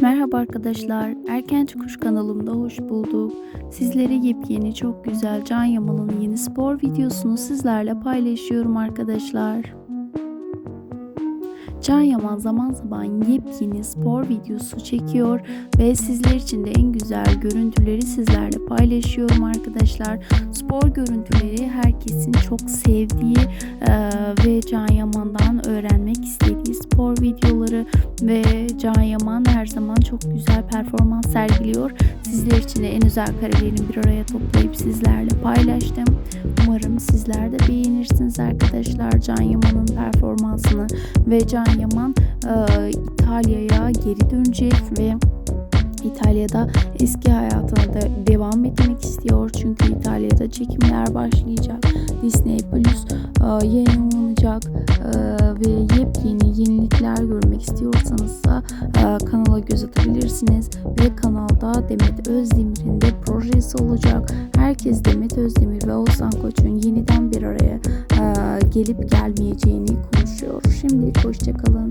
Merhaba arkadaşlar, Erken Çıkış kanalımda hoş bulduk. Sizlere yepyeni çok güzel Can Yaman'ın yeni spor videosunu sizlerle paylaşıyorum arkadaşlar. Can Yaman zaman zaman yepyeni spor videosu çekiyor ve sizler için de en güzel görüntüleri sizlerle paylaşıyorum arkadaşlar. Spor görüntüleri herkesin çok sevdiği ve Can Yaman'dan spor videoları ve Can Yaman her zaman çok güzel performans sergiliyor. Sizler için de en özel karelerini bir araya toplayıp sizlerle paylaştım. Umarım sizler de beğenirsiniz arkadaşlar Can Yaman'ın performansını ve Can Yaman e, İtalya'ya geri dönecek ve İtalya'da eski hayatına da devam etmek istiyor. Çünkü İtalya'da çekimler başlayacak. Disney Plus e, yayınlanacak e, ve istiyorsanız da e, kanala göz atabilirsiniz. Ve kanalda Demet Özdemir'in de projesi olacak. Herkes Demet Özdemir ve Oğuzhan Koç'un yeniden bir araya e, gelip gelmeyeceğini konuşuyor. Şimdilik hoşçakalın.